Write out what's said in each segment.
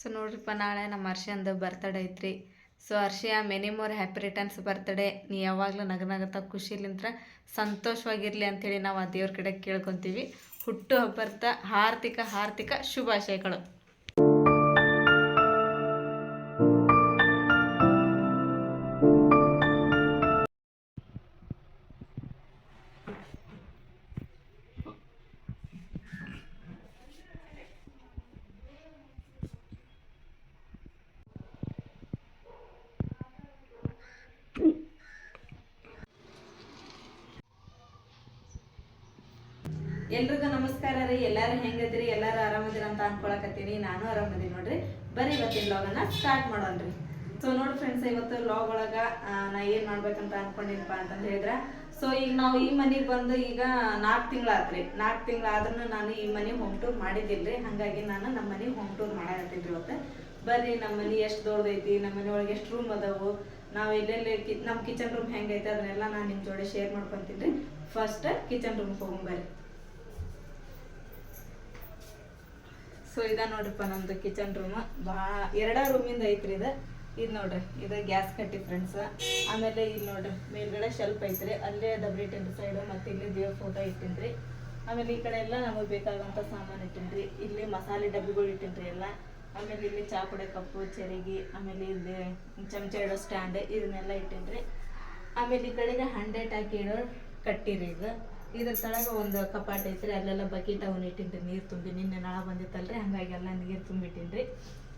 So ನೋಡ್ರಿಪ್ಪ, ನಾಳೆ ನಮ್ಮ ಹರ್ಷಂದು ಬರ್ತಡೇ ಐತ್ರಿ. So ಹರ್ಷಿಯ many more happy returns birthday ನೀ ಯಾವಾಗಲೂ ನಗನಗತ್ತ ಖುಷಿಲಿಂತ್ರ ಸಂತೋಷವಾಗಿರಲಿ ಅಂಥೇಳಿ ನಾವು ಆ ದೇವ್ರ ಕಡೆ ಕೇಳ್ಕೊತೀವಿ. ಹುಟ್ಟು ಹಬ್ಬರ್ತ ಹಾರ್ದಿಕ ಹಾರ್ದಿಕ ಶುಭಾಶಯಗಳು. ಎಲ್ರಿಗೂ ನಮಸ್ಕಾರ ರೀ. ಎಲ್ಲಾರು ಹೆಂಗದ್ರಿ? ಎಲ್ಲಾರು ಆರಾಮದಿರ ಅಂತ ಅನ್ಕೊಳಕತ್ತೀನಿ. ನಾನು ಆರಾಮದಿ ನೋಡ್ರಿ. ಬರೀ ಇವತ್ತಿನ ಲಾಗನ್ನ ಸ್ಟಾರ್ಟ್ ಮಾಡೋಣ್ರಿ ಸೊ ನೋಡಿ ಫ್ರೆಂಡ್ಸ್ ಇವತ್ತು ಲಾಗ್ ಒಳಗ ನಾ ಏನ್ ಮಾಡ್ಬೇಕಂತ ಅನ್ಕೊಂಡಿನಪ್ಪ ಅಂತಂದ ಹೇಳಿದ್ರ. ಸೊ ಈಗ ನಾವು ಈ ಮನೆಗೆ ಬಂದು ಈಗ ನಾಲ್ಕು ತಿಂಗಳಾತ್ರಿ. ನಾಲ್ಕು ತಿಂಗಳಾದ್ರೂ ನಾನು ಈ ಮನೆ ಹೋಮ್ ಟೂರ್ ಮಾಡಿದ್ದಿಲ್ರಿ ಹಂಗಾಗಿ ನಾನು ನಮ್ಮ ಮನೆ ಹೋಮ್ ಟೂರ್ ಮಾಡಾಕತ್ತಿದ್ರಿ ಇವತ್ತು. ಬರ್ರಿ, ನಮ್ಮ ಮನೆ ಎಷ್ಟು ದೊಡ್ಡದೈತಿ, ನಮ್ಮ ಮನೆ ಒಳಗೆ ಎಷ್ಟು ರೂಮ್ ಅದಾವು. ನಾವು ಎಲ್ಲೆಲ್ಲಿ ಕಿ ನಮ್ಮ ಕಿಚನ್ ರೂಮ್ ಹೆಂಗೈತೆ, ಅದನ್ನೆಲ್ಲ ನಾನು ನಿಮ್ಮ ಜೋಡಿ ಶೇರ್ ಮಾಡ್ಕೊಂತೀನಿ ರೀ. ಫಸ್ಟ್ ಕಿಚನ್ ರೂಮ್ ಹೋಗ್ಬರ್ರಿ ಸೊ ಇದ ನೋಡ್ರಿಪ್ಪ ನಮ್ದು ಕಿಚನ್ ರೂಮ್ ಬಾ, ಎರಡ ರೂಮಿಂದ ಐತ್ರಿ ಇದು. ಇದು ನೋಡ್ರಿ, ಇದು ಗ್ಯಾಸ್ ಕಟ್ಟಿ ಫ್ರೆಂಡ್ಸ್ ಆಮೇಲೆ ಇಲ್ಲಿ ನೋಡ್ರಿ, ಮೇಲ್ಗಡೆ ಶೆಲ್ಫ್ ಐತ್ರಿ. ಅಲ್ಲೇ ಡಬ್ರಿ ಇಟ್ಟಿನ್ರಿ ಸೈಡು ಮತ್ತೆ ಇಲ್ಲಿ ದೇವ್ರ ಫೋಟೋ ಇಟ್ಟಿನ್ರಿ. ಆಮೇಲೆ ಈ ಕಡೆ ಎಲ್ಲ ನಮಗೆ ಬೇಕಾದಂಥ ಸಾಮಾನು ಇಟ್ಟಿನ್ರಿ. ಇಲ್ಲಿ ಮಸಾಲೆ ಡಬ್ಬಿಗಳು ಇಟ್ಟಿನ್ರಿ ಎಲ್ಲ. ಆಮೇಲೆ ಇಲ್ಲಿ ಚಾ ಕುಡೆ ಕಪ್ಪು, ಚೆರಿಗಿ, ಆಮೇಲೆ ಇಲ್ಲಿ ಚಮಚ ಇಡೋ ಸ್ಟ್ಯಾಂಡ್ ಇದನ್ನೆಲ್ಲ ಇಟ್ಟಿನ್ರಿ. ಆಮೇಲೆ ಈ ಕಡೆಗೆ ಹಂಡ್ರೆಡ್ ಹಾಕಿ ಇಡೋ ಕಟ್ಟಿರಿ ಇದು. ಇದ್ರ ತಳಗ ಒಂದು ಕಪಾಟ ಐತ್ರಿ ಅಲ್ಲೆಲ್ಲ ಬಕೆಟ್ ಅವನ್ ಇಟ್ಟಿನ್ರಿ ನೀರು ತುಂಬಿ ನಿನ್ನೆ ನಳ ಬಂದಿತ್ತಲ್ರಿ ಹಂಗಾಗಿ ಎಲ್ಲ ನೀರು ತುಂಬಿಟ್ಟಿನ್ರಿ.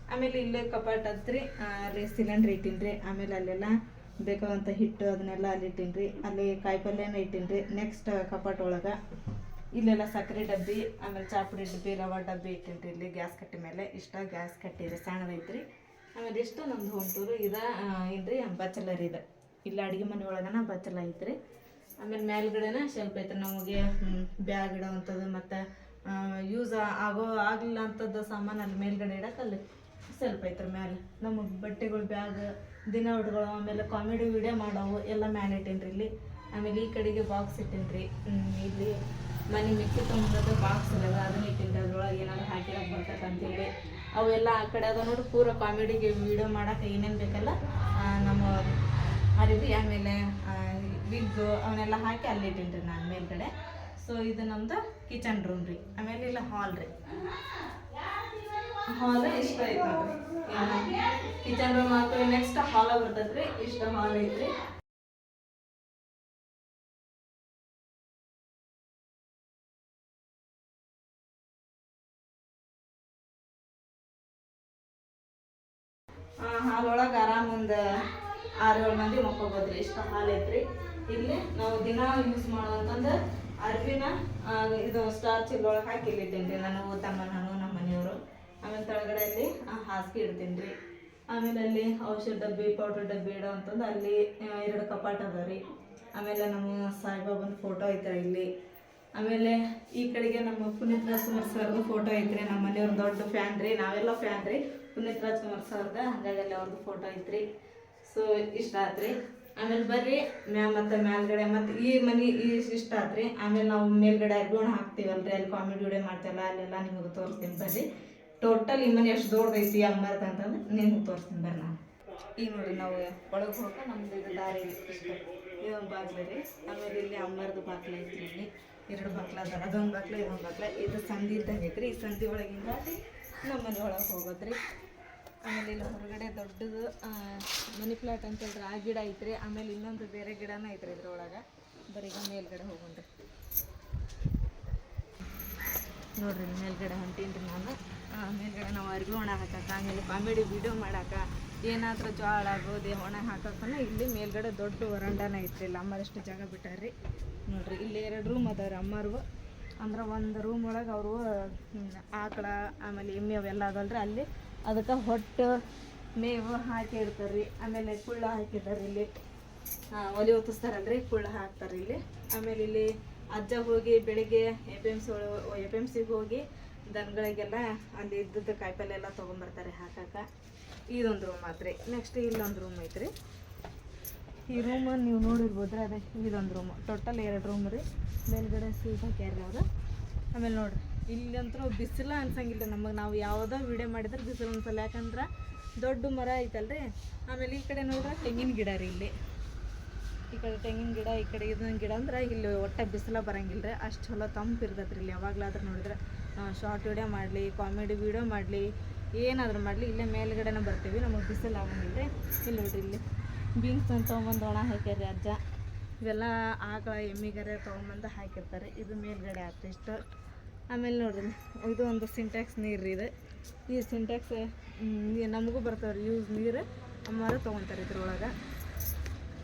ಆಮೇಲೆ ಇಲ್ಲೇ ಕಪಾಟ್ ಹತ್ರಿ ಅಲ್ಲಿ ಸಿಲಿಂಡ್ರ್ ಇಟ್ಟಿನ್ರಿ ಆಮೇಲೆ ಅಲ್ಲೆಲ್ಲ ಬೇಕಾದಂಥ ಹಿಟ್ಟು ಅದನ್ನೆಲ್ಲ ಅಲ್ಲಿ ಇಟ್ಟಿನ್ರಿ ಅಲ್ಲಿ ಕಾಯಿಪಲ್ಯನ ಇಟ್ಟಿನ್ರಿ ನೆಕ್ಸ್ಟ್ ಕಪಾಟ ಒಳಗೆ ಇಲ್ಲೆಲ್ಲ ಸಕ್ಕರೆ ಡಬ್ಬಿ ಆಮೇಲೆ ಚಾಪುಡಿ ಡಬ್ಬಿ ರವಾ ಡಬ್ಬಿ ಇಟ್ಟಿನ್ರಿ ಇಲ್ಲಿ ಗ್ಯಾಸ್ ಕಟ್ಟಿ ಮೇಲೆ ಇಷ್ಟ ಗ್ಯಾಸ್ ಕಟ್ಟಿರಿ ಸಣ್ಣದೈತ್ರಿ ಆಮೇಲೆ ಇಷ್ಟು ನಮ್ದು ಹೋಮ್ ಟೂರು ಇದ ಆ, ಏನ್ರಿ ಬಚ್ಚಲರಿ ಇದೆ ಇಲ್ಲಿ ಅಡುಗೆ ಮನೆ ಒಳಗನ ಬಚ್ಚಲ ಐತ್ರಿ. ಆಮೇಲೆ ಮೇಲ್ಗಡೆನೆ ಶೆಲ್ಫ್ ಐತೆ ನಮಗೆ ಬ್ಯಾಗ್ ಇಡೋವಂಥದ್ದು ಮತ್ತು ಯೂಸ್ ಆಗೋ ಆಗಲಿಲ್ಲ ಅಂಥದ್ದು ಸಾಮಾನು ಅಲ್ಲಿ ಮೇಲ್ಗಡೆ ಇಡಕ್ಕೆ ಅಲ್ಲಿ ಸೆಲ್ಫ್ ಐತ್ರಿ ಮ್ಯಾಲೆ. ನಮಗೆ ಬಟ್ಟೆಗಳು, ಬ್ಯಾಗ್, ದಿನ ಉಡ್ಗಳು ಆಮೇಲೆ ಕಾಮಿಡಿ ವಿಡಿಯೋ ಮಾಡೋವು ಎಲ್ಲ ಮ್ಯಾಲೆ ರೀ ಇಲ್ಲಿ. ಆಮೇಲೆ ಈ ಕಡೆಗೆ ಬಾಕ್ಸ್ ಇಟ್ಟೇನ್ರಿ. ಇಲ್ಲಿ ಮನೆ ಮಿಕ್ಕಿ ಬಾಕ್ಸ್ ಇಲ್ಲ ಅದನ್ನ ಇಟ್ಟಿನ್ರಿ. ಅದ್ರೊಳಗೆ ಏನಾದ್ರು ಹಾಕಿರಕ್ಕೆ ಬರ್ತೈತೆ ಅವೆಲ್ಲ ಆ ಕಡೆ ಅದ ನೋಡಿ, ಪೂರ ಕಾಮಿಡಿಗೆ ವಿಡಿಯೋ ಮಾಡಕ್ಕೆ ಏನೇನು ಬೇಕಲ್ಲ ನಮ್ಮ ಅರಿವಿ, ಆಮೇಲೆ ವಿಗ್ಗು ಅವನ್ನೆಲ್ಲ ಹಾಕಿ ಅಲ್ಲಿ ಇಟ್ಟಿನಿ ನಾನು ಮೇಲ್ಗಡೆ. ಸೊ ಇದು ನಮ್ದು ಕಿಚನ್ ರೂಮ್ ರೀ. ಆಮೇಲೆ ಇಲ್ಲ ಹಾಲ್ ರೀ. ಹಾಲ್ ಇಷ್ಟ ಐತೆ ಕಿಚನ್ ರೂಮ್ ಹಾಕಿ ನೆಕ್ಸ್ಟ್ ಹಾಲ ಬರ್ತೈತ್ರಿ ಇಷ್ಟ ಹಾಲ್ ಐತ್ರಿ ಹಾಲ್ ಒಳಗ ಆರಾಮ್ ಒಂದ ಆರು ಏಳು ಮಂದಿ ಮಕ್ಕೋಬೋದ್ರಿ. ಇಷ್ಟ ಹಾಲ್ ಐತ್ರಿ ಇಲ್ಲಿ ನಾವು ದಿನಾ ಯೂಸ್ ಮಾಡುವಂತಂದು ಅರ್ಬಿನ ಇದು ಸ್ಟಾರ್ ಒಳಗೆ ಹಾಕಿ ಇಲ್ಲಿಟ್ಟೇನ್ರಿ ನಾನು, ತಮ್ಮ, ನಾನು, ನಮ್ಮ ಮನೆಯವರು. ಆಮೇಲೆ ಕೆಳಗಡೆ ಅಲ್ಲಿ ಹಾಸಿಗೆ ಇಡ್ತೀನಿ ರೀ ಆಮೇಲೆ ಅಲ್ಲಿ ಔಷಧ ಡಬ್ಬಿ ಪೌಡರ್ ಡಬ್ಬಿ ಇಡೋ ಅಂತಂದು ಅಲ್ಲಿ ಎರಡು ಕಪಾಟ್ ಅದ ರೀ. ಆಮೇಲೆ ನಮ್ಮ ಸಾಯಿಬಾಬನ ಫೋಟೋ ಐತ್ರಿ ಇಲ್ಲಿ. ಆಮೇಲೆ ಈ ಕಡೆಗೆ ನಮ್ಮ ಪುನೀತ್ ರಾಜ್ಕುಮಾರ್ ಸರ್ದು ಫೋಟೋ ಐತ್ರಿ. ನಮ್ಮ ಮನೆಯವ್ರ ದೊಡ್ಡ ಫ್ಯಾನ್ ರೀ. ನಾವೆಲ್ಲ ಫ್ಯಾನ್ ರೀ. ಪುನೀತ್ ರಾಜ್ಕುಮಾರ್ ಸರ್ದ ಹಾಗಾಗಿ ಅಲ್ಲಿ ಅವ್ರದ್ದು ಫೋಟೋ ಐತ್ರಿ. ಸೊ ಇಷ್ಟ ಆತ್ರಿ. ಆಮೇಲೆ ಬರ್ರಿ, ಮ್ಯಾ ಮತ್ತೆ ಮೇಲ್ಗಡೆ ಮತ್ತೆ ಈ ಮನೆ ಈ ಇಷ್ಟ ಆತ್ರಿ. ಆಮೇಲೆ ನಾವು ಮೇಲ್ಗಡೆ ಅರ್ಗೋಣ ಹಾಕ್ತೀವಲ್ರಿ, ಅಲ್ಲಿ ಕಾಮಿಡಿ ವಿಡಿಯೋ ಮಾಡ್ತೀವಲ್ಲ, ಅಲ್ಲೆಲ್ಲ ನಿಮಗೆ ತೋರಿಸ್ತೀನಿ ಬರ್ರಿ. ಟೋಟಲ್ ಈ ಮನೆ ಎಷ್ಟು ದೊಡ್ಡದೈತಿ ಅಮ್ಮರ್ದ ಅಂತಂದ್ರೆ ನಿಮ್ಗೆ ತೋರಿಸ್ತೀನಿ ಬರ್ರಿ ನಾನು. ಈಗ ನೋಡಿ ನಾವು ಒಳಗೆ ಹೋಗಕ್ಕೆ ನಮ್ದು ಇದು ದಾರಿ ಇದೊಂದು ಬಾಗ್ಲು ರೀ. ಆಮೇಲೆ ಇಲ್ಲಿ ಅಮ್ಮರ್ದು ಬಾಗ್ಲ ಐತ್ರಿ ಇಲ್ಲಿ. ಎರಡು ಬಾಗ್ಲ ಅದ ಅದೊಂದು ಬಾಗ್ಲ ಇದೊಂದು ಬಾಗ್ಲ. ಇದು ಸಂಧಿ ಇದ್ದಂಗೆ ಐತ್ರಿ. ಈ ಸಂಧಿ ಒಳಗಿಂದ ನಮ್ಮ ಮನೆ ಒಳಗೆ ಹೋಗೋದ್ರಿ. ಆಮೇಲೆ ಇಲ್ಲಿ ಹೊರಗಡೆ ದೊಡ್ಡದು ಮನಿ ಪ್ಲಾಟ್ ಅಂತ ಹೇಳಿದ್ರೆ ಆ ಗಿಡ ಐತ್ರಿ. ಆಮೇಲೆ ಇನ್ನೊಂದು ಬೇರೆ ಗಿಡನೂ ಐತ್ರಿ ಇದ್ರೊಳಗೆ. ಬರೀಗ ಮೇಲ್ಗಡೆ ಹೋಗೋಣ್ರಿ. ನೋಡ್ರಿ ಮೇಲ್ಗಡೆ ಹೊಂಟೀನ್ರಿ ನಾನು. ಮೇಲ್ಗಡೆ ನಾವು ಅರ್ಗಿ ಒಣ ಹಾಕಕ್ಕೆ, ಆಮೇಲೆ ಕಾಮಿಡಿ ವಿಡಿಯೋ ಮಾಡಕ್ಕೆ, ಏನಾದರೂ ಜೋಳ ಗೋಧಿ ಒಣ ಹಾಕಕ್ಕನ ಇಲ್ಲಿ ಮೇಲ್ಗಡೆ ದೊಡ್ಡ ವರಂಡಾನ ಐತ್ರಿ. ಇಲ್ಲಿ ಅಮ್ಮರಷ್ಟು ಜಾಗ ಬಿಟ್ಟಾರ್ರಿ. ನೋಡ್ರಿ, ಇಲ್ಲಿ ಎರಡು ರೂಮ್ ಅದಾವ್ರಿ ಅಮ್ಮರ್ವು ಅಂದ್ರೆ ಒಂದು ರೂಮ್ ಒಳಗೆ ಅವರು ಆಕಳ, ಆಮೇಲೆ ಎಮ್ಮೆ ಅವೆಲ್ಲ ಅದಲ್ರಿ ಅಲ್ಲಿ. ಅದಕ್ಕೆ ಹೊಟ್ಟು, ಮೇವು ಹಾಕಿ ಇಡ್ತಾರೆ ಆಮೇಲೆ ಕುಳ್ಳ ಹಾಕಿದ್ದಾರೆ ಇಲ್ಲಿ. ಒಲೆ ಹೊತ್ತಿಸ್ತಾರಲ್ರಿ, ಕುಳ್ಳ ಹಾಕ್ತಾರೆ ಇಲ್ಲಿ. ಆಮೇಲೆ ಇಲ್ಲಿ ಅಜ್ಜ ಹೋಗಿ ಬೆಳಿಗ್ಗೆ A P M C A P M ಸಿಗೆ ಹೋಗಿ ದನಗಳಿಗೆಲ್ಲ ಅಲ್ಲಿ ಇದ್ದದ್ದು ಕಾಯಿಪಲ್ಲೆ ಎಲ್ಲ ತೊಗೊಂಬರ್ತಾರೆ ಹಾಕಕ್ಕೆ ಇದೊಂದು ರೂಮ್ ಆತ್ರಿ. ನೆಕ್ಸ್ಟ್ ಇಲ್ಲೊಂದು ರೂಮ್ ಐತ್ರಿ. ಈ ರೂಮ್ ನೀವು ನೋಡಿರ್ಬೋದ್ರಿ ಅದೇ, ಇದೊಂದು ರೂಮ್ ಟೋಟಲ್ ಎರಡು ರೂಮ್ ರೀ. ಮೇಲ್ಗಡೆ ಸೀಟ್ ಅವ್ರು ಆಮೇಲೆ ನೋಡ್ರಿ. ಇಲ್ಲಂತೂ ಬಿಸಿಲ ಅನ್ಸಂಗಿಲ್ಲ ನಮಗೆ. ನಾವು ಯಾವುದೋ ವಿಡಿಯೋ ಮಾಡಿದ್ರೆ ಬಿಸಿಲು ಅನ್ಸಲ್ಲ. ಯಾಕಂದ್ರೆ ದೊಡ್ಡ ಮರ ಐತಲ್ರಿ? ಆಮೇಲೆ ಈ ಕಡೆ ನೋಡ್ರೆ ತೆಂಗಿನ ಗಿಡ ರೀ ಇಲ್ಲಿ. ಈ ಕಡೆ ತೆಂಗಿನ ಗಿಡ, ಈ ಕಡೆ ಇದೊಂದು ಗಿಡ ಅಂದ್ರೆ ಇಲ್ಲಿ ಒಟ್ಟ ಬಿಸಿಲ ಬರಂಗಿಲ್ಲ ರೀ ಅಷ್ಟು ಚಲೋ ತಂಪು ಇರ್ತೈತೆ ರೀ ಇಲ್ಲಿ. ಯಾವಾಗಲಾದ್ರೂ ನೋಡಿದ್ರೆ ಶಾರ್ಟ್ ವಿಡಿಯೋ ಮಾಡಲಿ ಕಾಮಿಡಿ ವಿಡಿಯೋ ಮಾಡಲಿ, ಏನಾದರೂ ಮಾಡಲಿ, ಇಲ್ಲೇ ಮೇಲ್ಗಡೆನೇ ಬರ್ತೀವಿ. ನಮಗೆ ಬಿಸಿಲು ಆಗಂಗಿಲ್ಲ ರೀ ಇಲ್ಲಿ ನೋಡ್ರಿ ಇಲ್ಲಿ. ಬೀನ್ಸ್ ಅಂತ ತೊಗೊಂಬಂದು ಒಣ ಹಾಕ್ಯಾರಿ ಅಜ್ಜ. ಇವೆಲ್ಲ ಆಕಳ ಎಮ್ಮಿಗರೆ ತೊಗೊಂಬಂದು ಹಾಕಿರ್ತಾರೆ. ಇದು ಮೇಲ್ಗಡೆ ಇಷ್ಟು. ಆಮೇಲೆ ನೋಡ್ರಿ, ಇದು ಒಂದು ಸಿಂಟ್ಯಾಕ್ಸ್ ನೀರು ಇದು. ಈ ಸಿಂಟ್ಯಾಕ್ಸ್ ನಮಗೂ ಬರ್ತಾವ್ರಿ ಯೂಸ್ ನೀರು. ಅಮ್ಮಾರು ತೊಗೊತಾರೆ ಇದ್ರೊಳಗೆ.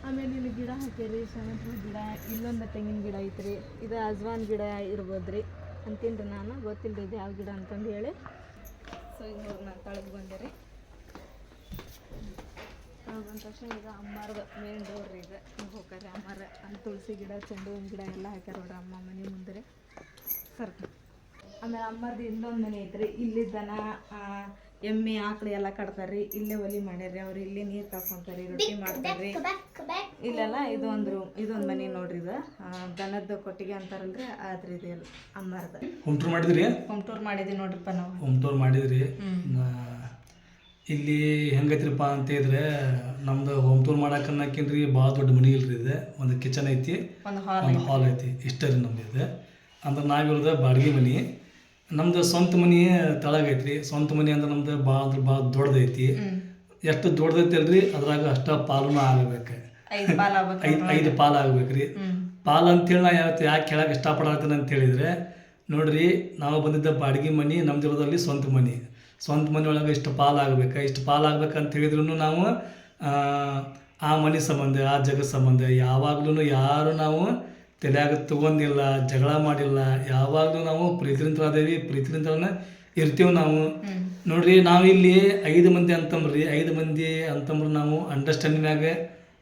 ಆಮೇಲೆ ಇಲ್ಲಿ ಗಿಡ ಹಾಕ್ಯಾರಿ ಸೇವಂತಿಗೆ ಗಿಡ, ಇಲ್ಲೊಂದು ತೆಂಗಿನ ಗಿಡ ಐತ್ರಿ. ಇದು ಅಜ್ವಾನ್ ಗಿಡ ಇರ್ಬೋದು ರೀ ಅಂತೀನಿ ನಾನು ಗೊತ್ತಿಲ್ಲ ಇದು ಯಾವ ಗಿಡ ಅಂತಂದು ಹೇಳಿ. ಸೊ ಈಗ ನೋಡಿ ನಾನು ತಳಗೆ ಬಂದೆ ರೀ ಬಂದ ತಕ್ಷಣ ಈಗ ಅಮ್ಮಾರ್ದು ಮೇನ್ ಡೋರ್ ರೀ ಈಗ ಹಿಂಗೆ ಹೋಗ್ತಾರೆ ಅಮ್ಮಾರ. ಅಲ್ಲಿ ತುಳಸಿ ಗಿಡ, ಚೆಂಡು ಹೂವಿನ ಗಿಡ ಎಲ್ಲ ಹಾಕ್ಯಾರ ನೋಡ್ರಿ ಅಮ್ಮ ಮನೆ ಮುಂದೆ ಸರ್ಕ ಆಮೇಲೆ ಅಮ್ಮರ್ದು ಇನ್ನೊಂದು ಮನೆ ಐತ್ರಿ. ಇಲ್ಲಿ ದನ ಎಮ್ಮೆ ಆಕಳು ಎಲ್ಲ ಕಟ್ತಾರ್ರಿ. ಇಲ್ಲೇ ಒಲಿ ಮಾಡ್ಯಾರ್ರಿ. ಅವ್ರು ಇಲ್ಲೇ ನೀರು ಕಾಕೊಂತಾರ್ರಿ ರೊಟ್ಟಿ ಮಾಡ್ತಾರ್ರಿ. ಇಲ್ಲೆಲ್ಲ ಇದು ಒಂದು ರೂಮ್ ಇದೊಂದು ಮನೆ ನೋಡ್ರಿ ಇದು. ದನದ ಕೊಟ್ಟಿಗೆ ಅಂತಾರಲ್ರಿ ಆದ್ರಿ ಇದೆ ಅಮ್ಮರ್ದ. ಹೋಮ್ ಟೂರ್ ಮಾಡಿದ್ರಿ? ಹೋಮ್ ಟೂರ್ ಮಾಡಿದ್ವಿ ನೋಡ್ರಿಪ್ಪ ನಾವು. ಹೋಮ್ ಟೂರ್ ಮಾಡಿದ್ರಿ. ಇಲ್ಲಿ ಹೆಂಗೈತ್ರಿಪ್ಪ ಅಂತ ಇದ್ರೆ ನಮ್ದು ಹೋಮ್ ಟೂರ್ ಮಾಡಕ್ಕನ್ನಕ್ಕಿಂದ್ರಿ ಭಾಳ ದೊಡ್ಡ ಮನೆ ಇಲ್ರಿ ಇದೆ. ಒಂದು ಕಿಚನ್ ಐತಿ. ಒಂದು ಹಾಲ್ ಹಾಲ್ ಐತಿ. ಇಷ್ಟ ರೀ ನಮ್ದು ಇದೆ. ಅಂದ್ರೆ ನಾವಿರೋದು ಬಾಡಿಗೆ ಮನೆ. ನಮ್ದು ಸ್ವಂತ ಮನೆ ತಳಗೈತ್ರಿ ಸ್ವಂತ ಮನೆ ಅಂದ್ರೆ ನಮ್ದು ಭಾಳ ಅಂದ್ರೆ ಭಾಳ ದೊಡ್ಡದೈತಿ. ಎಷ್ಟು ದೊಡ್ಡದೈತಿ ಅಲ್ರಿ ಅದ್ರಾಗ ಅಷ್ಟ ಪಾಲುನ ಆಗಬೇಕು. ಐದು ಐದು ಪಾಲು ಆಗ್ಬೇಕ್ರಿ. ರೀ ಪಾಲ್ ಅಂತೇಳಿ ನಾ ಯಾವತ್ತು ಯಾಕೆ ಕೇಳಕ್ಕೆ ಇಷ್ಟಪಡತ್ತೇನೆ ಅಂತ ಹೇಳಿದ್ರೆ ನೋಡ್ರಿ ನಾವು ಬಂದಿದ್ದ ಬಾಡಿಗೆ ಮನೆ ನಮ್ದಿರೋದಲ್ಲಿ ಸ್ವಂತ ಮನೆ. ಸ್ವಂತ ಮನೆ ಒಳಗೆ ಇಷ್ಟು ಪಾಲು ಆಗ್ಬೇಕು. ಇಷ್ಟು ಪಾಲು ಆಗ್ಬೇಕಂತ ಹೇಳಿದ್ರು ನಾವು ಆ, ಆ ಮನೆ ಸಂಬಂಧ ಆ ಜಗ ಸಂಬಂಧ ಯಾವಾಗ್ಲೂ ಯಾರು ನಾವು ತಲೆಯಾಗ ತಗೊಂಡಿಲ್ಲ ಜಗಳ ಮಾಡಿಲ್ಲ ಯಾವಾಗಲೂ ನಾವು ಪ್ರೀತಿಲಿಂತ ಅದೇವಿ ಪ್ರೀತಿಲಿಂತನೇ ಇರ್ತೀವಿ ನಾವು. ನೋಡ್ರಿ ನಾವು ಇಲ್ಲಿ ಐದು ಮಂದಿ ಅಂತಂಬ್ರಿ ಐದು ಮಂದಿ ಅಂತಂಬ್ರು ನಾವು ಅಂಡರ್ಸ್ಟ್ಯಾಂಡಿಂಗ್ ಮ್ಯಾಗ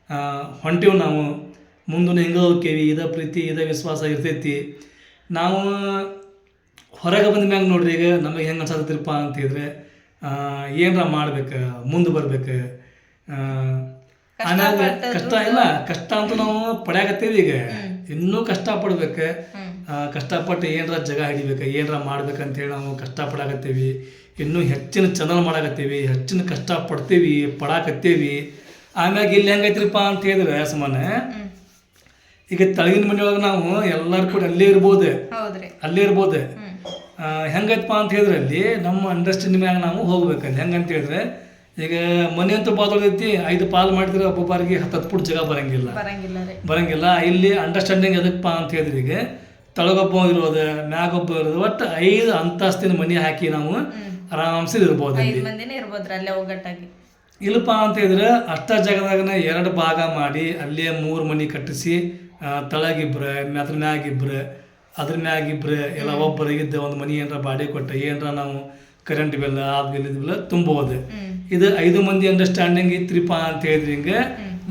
ಆ, ಹೊಂಟೀವಿ ನಾವು. ಮುಂದೆ ಹೆಂಗೆ ಹೋಗ್ತೇವಿ ಇದ ಪ್ರೀತಿ ಇದ ವಿಶ್ವಾಸ ಇರ್ತೈತಿ. ನಾವು ಹೊರಗೆ ಬಂದ ಮ್ಯಾಗ ನೋಡ್ರಿ ಈಗ ನಮಗೆ ಹೆಂಗೆ ಅನ್ಸತ್ತಿರಪ್ಪ ಅಂತಿದ್ರೆ ಏನರ ಮಾಡ್ಬೇಕು ಮುಂದೆ ಬರ್ಬೇಕು ಆ, ಕಷ್ಟ ಇಲ್ಲ ಕಷ್ಟ ಅಂತ ನಾವು ಪಡ್ಯಾಕತ್ತೀವಿ ಈಗ. ಇನ್ನೂ ಕಷ್ಟಪಡ್ಬೇಕು. ಕಷ್ಟಪಟ್ಟು ಏನರ ಜಗ ಹಿಡಿಬೇಕು ಏನರ ಮಾಡ್ಬೇಕಂತೇಳಿ ನಾವು ಕಷ್ಟಪಡಾಕತ್ತೀವಿ. ಇನ್ನೂ ಹೆಚ್ಚಿನ ಚಂದನ ಮಾಡಾಕತ್ತೀವಿ ಹೆಚ್ಚಿನ ಕಷ್ಟಪಡ್ತೀವಿ ಪಡಾಕತ್ತೀವಿ. ಆಮ್ಯಾಗ ಇಲ್ಲಿ ಹೆಂಗೈತ್ರಿಪ್ಪ ಅಂತ ಹೇಳಿದ್ರೆ ಸುಮ್ಮನೆ ಈಗ ತಳಗಿನ ಮನೆಯೊಳಗೆ ನಾವು ಎಲ್ಲರೂ ಕೂಡ ಅಲ್ಲೇ ಇರ್ಬೋದು. ಅಲ್ಲೇ ಇರ್ಬೋದು. ಹೆಂಗೈತಪ್ಪ ಅಂತ ಹೇಳಿದ್ರೆ ಅಲ್ಲಿ ನಮ್ಮ ಅಂಡರ್ಸ್ಟ್ಯಾಂಡಿಂಗ್ ಮ್ಯಾಗ ನಾವು ಹೋಗ್ಬೇಕಲ್ಲಿ. ಹೆಂಗಂತ ಹೇಳಿದ್ರೆ ಈಗ ಮನೆ ಅಂತೂ ಬಾದೊಳಗೈತಿ ಐದು ಪಾಲ್ ಮಾಡಿದ್ರೆ ಒಬ್ಬೊಬ್ಬರಿಗೆ ಹತ್ತು ಹತ್ತು ಫುಟ್ ಜಾಗ ಬರಂಗಿಲ್ಲ. ಬರಂಗಿಲ್ಲ ರೀ. ಬರಂಗಿಲ್ಲ. ಇಲ್ಲಿ ಅಂಡರ್ಸ್ಟ್ಯಾಂಡಿಂಗ್ ಎದಕ್ಕಪ್ಪ ಅಂತ ಹೇಳಿದ್ರೆ ಈಗ ತಳಗೊಬ್ಬ ಇರೋದು ಮ್ಯಾಗೊಬ್ಬ ಇರೋದು ಒಟ್ಟು ಐದು ಅಂತಸ್ತಿನ ಮನೆ ಹಾಕಿ ನಾವು ಆರಾಮ್ಸಿ ಇರ್ಬೋದು ಒಗ್ಗಟ್ಟಾಗಿ. ಇಲ್ಲಪ್ಪ ಅಂತ ಹೇಳಿದ್ರೆ ಅಷ್ಟ ಜಾಗದಾಗನ ಎರಡು ಭಾಗ ಮಾಡಿ ಅಲ್ಲೇ ಮೂರು ಮನೆ ಕಟ್ಟಿಸಿ ತಳಗಿಬ್ರ ಅದ್ರ ಮ್ಯಾಗಿಬ್ರ ಅದ್ರ ಮ್ಯಾಗಿಬ್ರ ಎಲ್ಲ ಒಬ್ಬರಿಗಿದ್ದ ಒಂದು ಮನೆ ಏನರ ಬಾಡಿ ಕೊಟ್ಟು ಏನರ ನಾವು ಕರೆಂಟ್ ಬಿಲ್ ಆ ಬಿಲ್ ಇದು ಬಿಲ್ ತುಂಬೋದು ಇದು ಐದು ಮಂದಿ ಅಂಡರ್ಸ್ಟ್ಯಾಂಡಿಂಗ್ ಇತ್ರಿಪ್ಪ ಅಂತ ಹೇಳಿದ್ರಿ ಹಿಂಗೆ.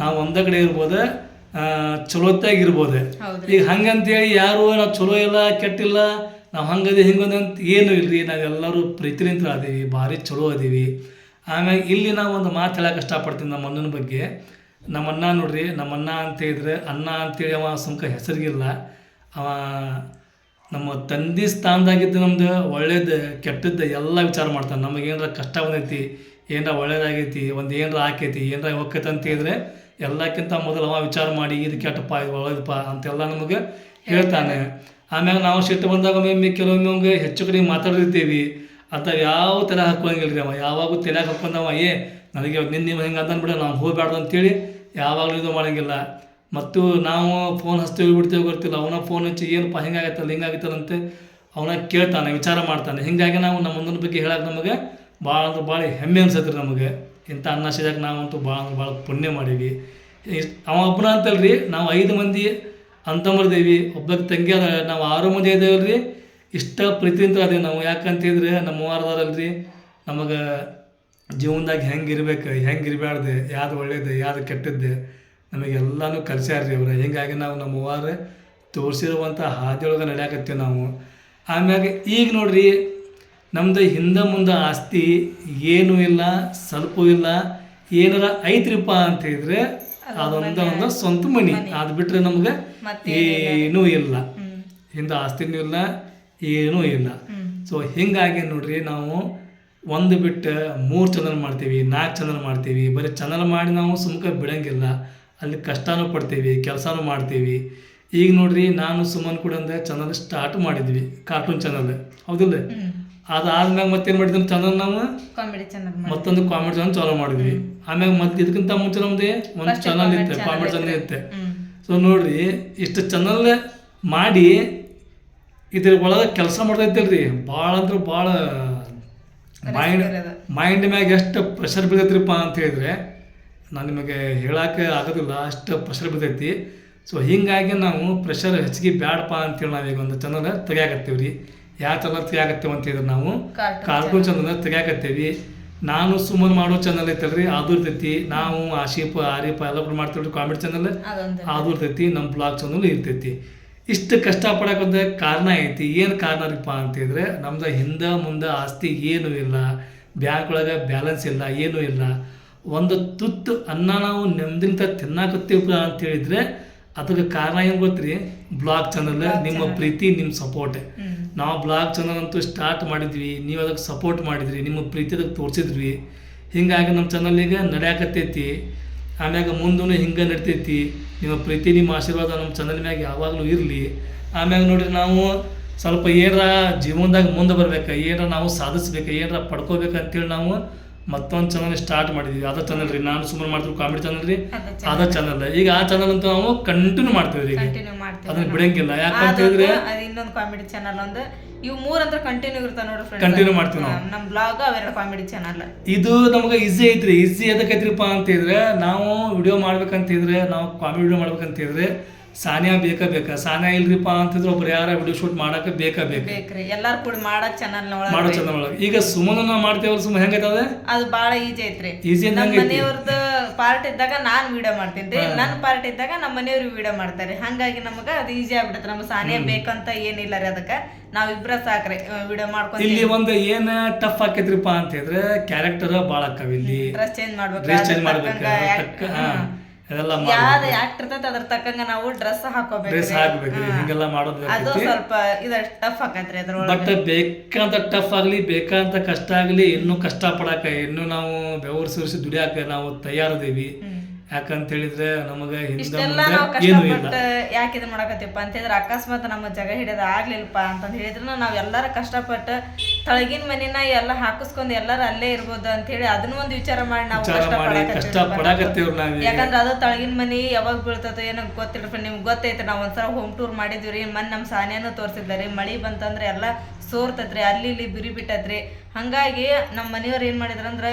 ನಾವು ಒಂದ ಕಡೆ ಇರ್ಬೋದು ಚಲೋತ್ತಾಗಿರ್ಬೋದು ಈಗ ಹಂಗಂತೇಳಿ ಯಾರು ನಾವು ಚಲೋ ಇಲ್ಲ ಕೆಟ್ಟಿಲ್ಲ ನಾವು ಹಂಗದಿ ಹಿಂಗದೆ ಅಂತ ಏನು ಇಲ್ರಿ. ನಾವೆಲ್ಲರೂ ಪ್ರೀತಿಲಿಂತ ಅದೀವಿ ಭಾರಿ ಚಲೋ ಅದೀವಿ. ಆಮ್ಯಾಗ ಇಲ್ಲಿ ನಾವು ಒಂದು ಮಾತು ಹೇಳಕ್ಕೆ ಇಷ್ಟಪಡ್ತೀನಿ ನಮ್ಮ ಅಣ್ಣನ ಬಗ್ಗೆ. ನಮ್ಮ ಅಣ್ಣ ನೋಡ್ರಿ ನಮ್ಮ ಅಣ್ಣ ಅಂತ ಹೇಳಿದ್ರೆ ಅಣ್ಣ ಅಂತೇಳಿ ಅವ ಸುಮ್ಕ ಹೆಸರಿಗಿಲ್ಲ. ಅವ ನಮ್ಮ ತಂದೆ ಸ್ಥಾನದಾಗಿದ್ದು ನಮ್ದು ಒಳ್ಳೇದು ಕೆಟ್ಟದ್ದು ಎಲ್ಲ ವಿಚಾರ ಮಾಡ್ತಾನೆ. ನಮಗೇನಾರ ಕಷ್ಟ ಬಂದೈತಿ ಏನಾರ ಒಳ್ಳೇದಾಗೈತಿ, ಒಂದು ಏನರ ಆಕೈತಿ, ಏನರ ಹೋಗ್ತೈತೆ ಅಂತ ಹೇಳಿದ್ರೆ ಎಲ್ಲಕ್ಕಿಂತ ಮೊದಲು ಅವ ವಿಚಾರ ಮಾಡಿ ಇದು ಕೆಟ್ಟಪ್ಪ ಇದು ಒಳ್ಳೇದಪ್ಪ ಅಂತೆಲ್ಲ ನಮಗೆ ಹೇಳ್ತಾನೆ. ಆಮ್ಯಾಗ ನಾವು ಸಿಟ್ಟು ಬಂದಾಗ ಒಮ್ಮೆ ಕೆಲವೊಮ್ಮೆ ಅವ್ನಿಗೆ ಹೆಚ್ಚು ಕಡಿಮೆ ಮಾತಾಡಿರ್ತೀವಿ ಅಂತ ಯಾವ ತಲೆ ಹಾಕೋಂಗಿಲ್ಲ ರೀ ಅವ ಯಾವಾಗೂ ತಲೆ ಹಾಕೊಂಡವ ಏ, ನನಗೆ ನಿನ್ನ ನೀವು ಹಿಂಗೆ ಅಂತ ಬಿಡ ನಾವು ಹೋಗ್ಬಾರ್ದು ಅಂತೇಳಿ ಯಾವಾಗಲೂ ಇದು ಮಾಡೋಂಗಿಲ್ಲ. ಮತ್ತು ನಾವು ಫೋನ್ ಹಚ್ತೀವಿ, ಬಿಡ್ತೀವಿ ಗೊತ್ತಿಲ್ಲ, ಅವನ ಫೋನ್ ಹಚ್ಚಿ ಏನಪ್ಪ ಹಿಂಗಾಗತ್ತಲ್ಲ ಹಿಂಗಾಗತ್ತಲ್ಲ ಅಂತ ಅವನ ಕೇಳ್ತಾನೆ, ವಿಚಾರ ಮಾಡ್ತಾನೆ. ಹೀಗಾಗಿ ನಾವು ನಮ್ಮ ಮುಂದಿನ ಬಗ್ಗೆ ಹೇಳಕ್ಕೆ ನಮಗೆ ಭಾಳ ಅಂದ್ರೆ ಭಾಳ ಹೆಮ್ಮೆ ಅನ್ಸತ್ತೆ ನಮಗೆ. ಇಂಥ ಅನ್ನ ಸಿದಾಗ ನಾವಂತೂ ಭಾಳ ಅಂದ್ರೆ ಭಾಳ ಪುಣ್ಯ ಮಾಡೀವಿ. ಅವ ಒಬ್ಬನ ಅಂತಲ್ರಿ, ನಾವು ಐದು ಮಂದಿ ಅಂತಂಬರ್ದೇವಿ ಒಬ್ಬಕ್ಕೆ ತಂಗಿ ಅದ, ನಾವು ಆರು ಮಂದಿ ಇದ್ದೇವಲ್ರಿ ಇಷ್ಟ ಪ್ರೀತಿಯಿಂದ ಅದೇವಿ ನಾವು. ಯಾಕಂತಿದ್ರೆ ನಮ್ಮ ವಾರದಾರಲ್ರಿ ನಮಗೆ ಜೀವನದಾಗ ಹೆಂಗೆ ಇರ್ಬೇಕು, ಹೆಂಗೆ ಇರಬಾರ್ದು ಯಾವ್ದು ಒಳ್ಳೇದು ಯಾವ್ದು ಕೆಟ್ಟದ್ದು ನಮಗೆಲ್ಲನೂ ಕಲಿಸ್ಯಾರ್ರಿ ಅವ್ರು. ಹೀಗಾಗಿ ನಾವು ನಮ್ಮ ವಾರ ತೋರಿಸಿರುವಂಥ ಹಾದಿಯೊಳಗೆ ನಡೆಯಾಕತ್ತೀವಿ ನಾವು. ಆಮ್ಯಾಗ ಈಗ ನೋಡ್ರಿ ನಮ್ದು ಹಿಂದೆ ಮುಂದೆ ಆಸ್ತಿ ಏನೂ ಇಲ್ಲ ಸ್ವಲ್ಪ ಇಲ್ಲ ಏನಾರ ಐತ್ರಿಪ್ಪ ಅಂತ ಹೇಳಿದ್ರೆ ಅದೊಂದು ಒಂದು ಸ್ವಂತ ಮನಿ. ಅದು ಬಿಟ್ರೆ ನಮ್ಗೆ ಏನೂ ಇಲ್ಲ. ಹಿಂದೆ ಆಸ್ತಿನೂ ಇಲ್ಲ ಏನೂ ಇಲ್ಲ. ಸೊ ಹಿಂಗಾಗಿ ನೋಡ್ರಿ ನಾವು ಒಂದು ಬಿಟ್ಟು ಮೂರು ಚಾನಲ್ ಮಾಡ್ತೀವಿ ನಾಲ್ಕು ಚಾನಲ್ ಮಾಡ್ತೀವಿ. ಬರೀ ಚಾನಲ್ ಮಾಡಿ ನಾವು ಸುಮ್ಕ ಬಿಡಂಗಿಲ್ಲ. ಅಲ್ಲಿ ಕಷ್ಟನೂ ಪಡ್ತೀವಿ ಕೆಲಸನೂ ಮಾಡ್ತೀವಿ. ಈಗ ನೋಡ್ರಿ ನಾನು ಸುಮನ್ ಕೂಡ ಅಂದ್ರೆ ಚಾನಲ್ ಸ್ಟಾರ್ಟ್ ಮಾಡಿದ್ವಿ ಕಾರ್ಟೂನ್ ಚಾನಲ್ ಹೌದಿಲ್ಲ? ಅದಾದ್ಮ್ಯಾಗ ಮತ್ತೇನು ಮಾಡಿದ್ವಿ ಚಾನಲ್ ನಾವು ಕಾಮಿಡಿ ಚಾನಲ್ ಮತ್ತೊಂದು ಕಾಮಿಡಿ ಚಾನಲ್ ಚಾಲೂ ಮಾಡಿದ್ವಿ. ಆಮ್ಯಾಗ ಮತ್ತೆ ಇದಕ್ಕಿಂತ ಮುಂಚೆ ನಮ್ದು ಒಂದು ಚಾನಲ್ ಇತ್ತು ಕಾಮಿಡಿ. ಚಾನಲ್ ಇತ್ತು. ಸೊ ನೋಡ್ರಿ ಇಷ್ಟು ಚಾನಲ್ ಮಾಡಿ ಇದ್ರ ಒಳಗೆ ಕೆಲಸ ಮಾಡ್ತೈತಿಲ್ರಿ. ಭಾಳ ಅಂದ್ರೆ ಭಾಳ ಮೈಂಡ್ ಮೈಂಡ್ ಮ್ಯಾಗ ಎಷ್ಟು ಪ್ರೆಷರ್ ಬೀಳೈತ್ರಿಪ್ಪ ಅಂತ ಹೇಳಿದ್ರೆ ನಾನು ನಿಮಗೆ ಹೇಳಕ್ಕೆ ಆಗೋದಿಲ್ಲ ಅಷ್ಟು ಪ್ರೆಷರ್ ಬೀಳ್ತೈತಿ ಸೊ ಹೀಗಾಗಿ ನಾವು ಪ್ರೆಷರ್ ಹೆಚ್ಚಿಗೆ ಬ್ಯಾಡಪ್ಪ ಅಂತೇಳಿ ನಾವೀಗ ಒಂದು ಚಾನಲ್ ತೆಗಿಯಾಕತ್ತೀವಿ ರೀ ಯಾವ ಚಾನಲ್ ತೆಗಿಯಾಕತ್ತೇವೆ ಅಂತ ಹೇಳಿದ್ರೆ ನಾವು? ಕಾರ್ಟೂನ್ ಚಾನಲ್ ತೆಗಿಯಾಕತ್ತೇವಿ. ನಾನು ಸುಮ್ಮನೆ ಮಾಡೋ ಚಾನಲ್ ಐತಲ್ರಿ ಅದು ಇರ್ತೈತಿ. ನಾವು ಆಶೀಪ ಆರೀಪ ಎಲ್ಲ ಕೂಡ ಮಾಡ್ತೀವಿ ಕಾಮಿಡಿ ಚಾನಲ್ ಅದು ಇರ್ತೈತಿ ನಮ್ಮ ಬ್ಲಾಗ್ ಚಾನಲ್ ಇರ್ತೈತಿ. ಇಷ್ಟು ಕಷ್ಟಪಡೋಕೊಂದ ಕಾರಣ ಐತಿ. ಏನು ಕಾರಣ ರೀಪ ಅಂತಿದ್ರೆ ನಮ್ದು ಹಿಂದೆ ಮುಂದೆ ಆಸ್ತಿ ಏನೂ ಇಲ್ಲ. ಬ್ಯಾಂಕ್ ಒಳಗೆ ಬ್ಯಾಲೆನ್ಸ್ ಇಲ್ಲ ಏನೂ ಇಲ್ಲ. ಒಂದು ತುತ್ತು ಅನ್ನ ನಾವು ನೆಮ್ಮದಿಂದ ತಿನ್ನಾಕತ್ತೀವಿ ಅಂತ ಹೇಳಿದ್ರೆ ಅದಕ್ಕೆ ಕಾರಣ ಏನು ಗೊತ್ತ್ರಿ? ಬ್ಲಾಗ್ ಚಾನಲ್ ನಿಮ್ಮ ಪ್ರೀತಿ ನಿಮ್ಮ ಸಪೋರ್ಟ್ ನಾವು ಬ್ಲಾಗ್ ಚಾನಲ್ ಅಂತೂ ಸ್ಟಾರ್ಟ್ ಮಾಡಿದ್ವಿ. ನೀವು ಅದಕ್ಕೆ ಸಪೋರ್ಟ್ ಮಾಡಿದ್ರಿ. ನಿಮ್ಮ ಪ್ರೀತಿ ಅದಕ್ಕೆ ತೋರಿಸಿದ್ರಿ ಹಿಂಗಾಗಿ ನಮ್ಮ ಚಾನಲ್ ಈಗ ನಡೆಯಾಕತ್ತೈತಿ. ಆಮ್ಯಾಗ ಮುಂದೂ ಹಿಂಗೆ ನಡಿತೈತಿ. ನಿಮ್ಮ ಪ್ರೀತಿ ನಿಮ್ಮ ಆಶೀರ್ವಾದ ನಮ್ಮ ಚಾನಲ್ ಮ್ಯಾಗ ಯಾವಾಗಲೂ ಇರಲಿ. ಆಮ್ಯಾಗ ನೋಡಿರಿ ನಾವು ಸ್ವಲ್ಪ ಏನಾರ ಜೀವನದಾಗ ಮುಂದೆ ಬರ್ಬೇಕು ಏನಾರ ನಾವು ಸಾಧಿಸ್ಬೇಕು ಏನಾರ ಪಡ್ಕೋಬೇಕು ಅಂತೇಳಿ ನಾವು ಮತ್ತೊಂದು ಚಾನಲ್ ಸ್ಟಾರ್ಟ್ ಮಾಡಿದ್ವಿ. ಅದ ಚಾನಲ್ ರೀ ನಾನು ಸುಮ್ಮನೆ ಮಾಡ್ತೀವಿ ಕಾಮಿಡಿ ಚಾನಲ್ ರೀ ಅದು ಚಾನಲ್ ಈಗ ಆ ಚಾನಲ್ ಅಂತ ನಾವು ಕಂಟಿನ್ಯೂ ಮಾಡ್ತೀವಿ ರೀ ಅದನ್ನ ಬಿಡಂಗಿಲ್ಲ. ಯಾಕಂತ ಹೇಳಿದ್ರೆ ಇನ್ನೊಂದು ಕಾಮಿಡಿ ಚಾನಲ್ ಒಂದು. ಇವು ಮೂರಂತ್ರ ಕಂಟಿನ್ಯೂ ಇರ್ತಾವ ನೋಡ್ರಿ ಫ್ರೆಂಡ್ಸ್ ಕಂಟಿನ್ಯೂ ಮಾಡ್ತೀವಿ ನಾವು. ನಮ್ಮ ನಮ್ ಬ್ಲಾಗ್ ಅವೆರಡು ಕಾಮಿಡಿ ಚಾನಲ್ ಇದು ನಮಗೆ ಈಸಿ ಐತ್ರಿ. ಈಸಿ ಎದಕ್ಕೆ ಐತ್ರಿಪ್ಪ ಅಂತ ಹೇಳಿದ್ರೆ ನಾವು ವಿಡಿಯೋ ಮಾಡ್ಬೇಕಂತಿದ್ರೆ ನಾವು ಕಾಮಿಡಿ ವಿಡಿಯೋ ಮಾಡ್ಬೇಕಂತಿದ್ರೆ ಸಾನಿಯಾ ಬೇಕಾ ಬೇಕಾ? ಸಾನಿಯಾ ಇಲ್ರಿಪ್ಪ ಅಂತಿದ್ರೆ ಒಬ್ರು ಯಾರ ವಿಡಿಯೋ ಶೂಟ್ ಮಾಡಕ್ಕೆ ಬೇಕಾ ಬೇಕು? ಬೇಕ್ರಿ. ಎಲ್ಲಾರು ಕೂಡ ಮಾಡೋ ಚಾನಲ್ ಮಾಡೋ ಚಂದ ಒಳಗೆ ಈಗ ಸುಮ್ಮನೆ ನಾವು ಮಾಡ್ತೇವಲ್ಲ ಸುಮ್ಮನೆ ಹೆಂಗೈತದ ಅದು ಬಾಳ ಈಜಿ ಐತ್ರಿ. ಈಜಿ ನಮ್ಮ ಮನೆಯವ್ರದ್ದು ಪಾರ್ಟ್ ಇದ್ದಾಗ ನಾನ್ ವಿಡಿಯೋ ಮಾಡ್ತೀನಿ. ನನ್ನ ಪಾರ್ಟ್ ಇದ್ದಾಗ ನಮ್ಮ ಮನೆಯವ್ರು ವಿಡಿಯೋ ಮಾಡ್ತಾರೆ. ಹಂಗಾಗಿ ನಮಗ ಅದು ಈಜಿ ಆಗ್ಬಿಡುತ್ತೆ. ನಮ್ಮ ಸಾನಿಯಾ ಬೇಕಂತ ಏನಿಲ್ಲ ರೀ ಅದಕ್ಕ. ನಾವಿಬ್ರ ಸಾಕ್ರಿ ವಿಡಿಯೋ ಇಲ್ಲಿ ಒಂದು ಏನ ಟಫ್ ಆಕೈತ್ರಿಪ್ಪ ಅಂತ ಹೇಳಿದ್ರೆ ಕ್ಯಾರೆಕ್ಟರ್ ಭಾಳ ಆಕ್ಕವ ಇಲ್ಲಿ. ಡ್ರೆಸ್ ಚೇಂಜ್ ಮಾಡ್ಬೇಕು ಡ್ರೆಸ್ ಚೇಂಜ್ ಮಾಡ್ಬೇಕು ತಕ್ಕ ಹಾ, ಅದೆಲ್ಲ ಯಾವ್ದು ಆಕ್ಟ್ ಇರ್ತೈತೆ ಅದ್ರ ತಕ್ಕಂಗ ನಾವು ಡ್ರೆಸ್ ಹಾಕೋಬೇಕು ಡ್ರೆಸ್ ಹಾಕ್ಬೇಕ್ರಿ ಹಿಂಗೆಲ್ಲ ಮಾಡೋದು ಅದು ಸ್ವಲ್ಪ ಇದು ಟಫ್ ಆಕತ್ರಿ ಅದ್ರೊಳಗೆ. ಬಟ್ ಬೇಕಂತ ಟಫ್ ಆಗಲಿ ಬೇಕಂತ ಕಷ್ಟ ಆಗಲಿ ಇನ್ನೂ ಕಷ್ಟ ಪಡಾಕ ಇನ್ನೂ ನಾವು ಬೆವರು ಸುರಿಸಿ ದುಡಿಯಾಕ ನಾವು ತಯಾರದೇವಿ ಯಾಕಂತ ಹೇಳಿದ್ರೆ ನಮಗೆ ಹಿಂದೆ ಇಷ್ಟೆಲ್ಲ ಮುಂದೆ ನಾವು ಏನೂ ಇಲ್ಲ. ಕಷ್ಟಪಟ್ಟು ಯಾಕೆ ಇದು ಮಾಡಕತ್ತಿಪ್ಪ ಅಂತ ಹೇಳಿದ್ರೆ ಅಕಸ್ಮಾತ್ ನಮ್ಮ ಜಗ ಹಿಡಿಯೋದು ಆಗ್ಲಿಲ್ಲಪ್ಪ ಅಂತ ಹೇಳಿದ್ರು ನಾವ್ ಎಲ್ಲಾರ ಕಷ್ಟಪಟ್ಟು ತಳಗಿನ ಮನಿನ ಎಲ್ಲ ಹಾಕಿಸ್ಕೊಂಡು ಎಲ್ಲಾರು ಅಲ್ಲೇ ಇರ್ಬೋದು ಅಂತ ಹೇಳಿ ಅದನ್ನ ಒಂದು ವಿಚಾರ ಮಾಡಿ ನಾವು ವಿಚಾರ ಕಷ್ಟ ಮಾಡಿ ಕಷ್ಟ ಪಡಾಕತ್ತೇವ್ರಿ ನಾವೀಗ ಯಾಕಂದ್ರೆ ಅದು ತಳಗಿನ ಮನಿ ಯಾವಾಗ ಬೀಳ್ತದೋ ಏನೋ ಗೊತ್ತಿಲ್ಲ ನಿಮ್ಗೆ ಗೊತ್ತೈತೆ ನಾವು ಒಂದ್ಸಲ ಹೋಮ್ ಟೂರ್ ಮಾಡಿದ್ವಿ ರೀ ಮನ್ ನಮ್ಮ ಸಾನ್ಯಾನು ತೋರಿಸಿದ್ದಾರೆ ಮಳಿ ಬಂತಂದ್ರೆ ಎಲ್ಲ ಸೋರ್ತೈತ್ರಿ ಅಲ್ಲಿ ಇಲ್ಲಿ ಬಿರಿ ಬಿಟ್ಟೈತ್ರಿ ಹಂಗಾಗಿ ನಮ್ಮ ಮನೆಯವ್ರು ಏನ್ ಮಾಡಿದ್ರಂದ್ರ